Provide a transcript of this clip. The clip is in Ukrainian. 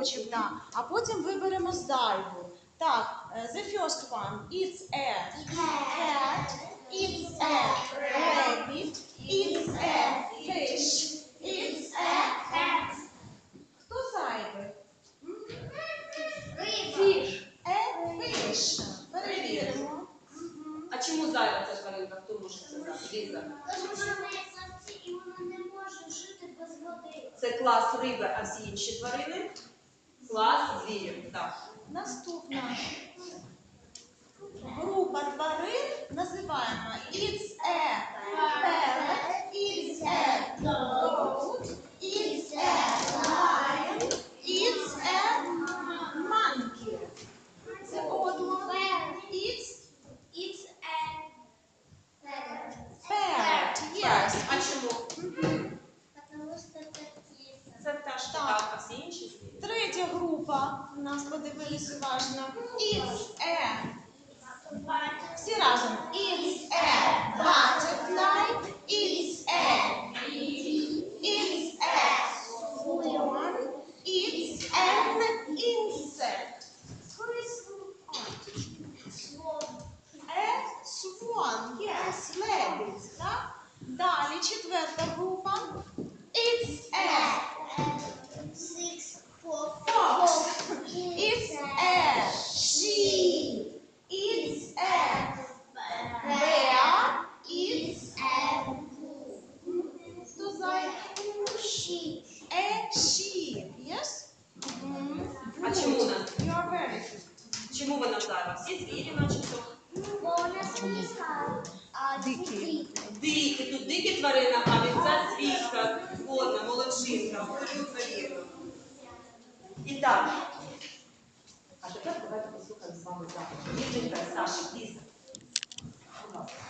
потім а потім виберемо зайву. Так, е, the first one, it's a cat, it's a rabbit, it's a fish, it's a cat. Хто зайвий? Фіш. A fish. Перевіримо. А чому зайва ця тваринка? Хто може сказати? Тому що в неї плавці і вона не може жити без води. Це клас риби, а всі інші тварини. Клас звірів. Наступна. Група тварин називаємо. It's a parrot, it's a goat, it's a lion, it's a monkey. Це одно. It's It's a parrot, yes. А чому? Потому что это птица. Це пташки, Так. так, а всі інші звірі. Третя група. У нас подивились уважно. It's a Всі разом. It's a butterfly. It's a It's a swan. It's an insect. A swan. Yes, ladies. Так? Далі четверта група. Чому вона? Чому вона зараз? Всі звірі, начебто. Дикі. Дикі, тут дикі тварина, а вівця свічка, згодна, молодчинка, абсолютно вірно. І так. А тепер давайте послухаємо з вами запит. Дівчинка, Саша, Ліза.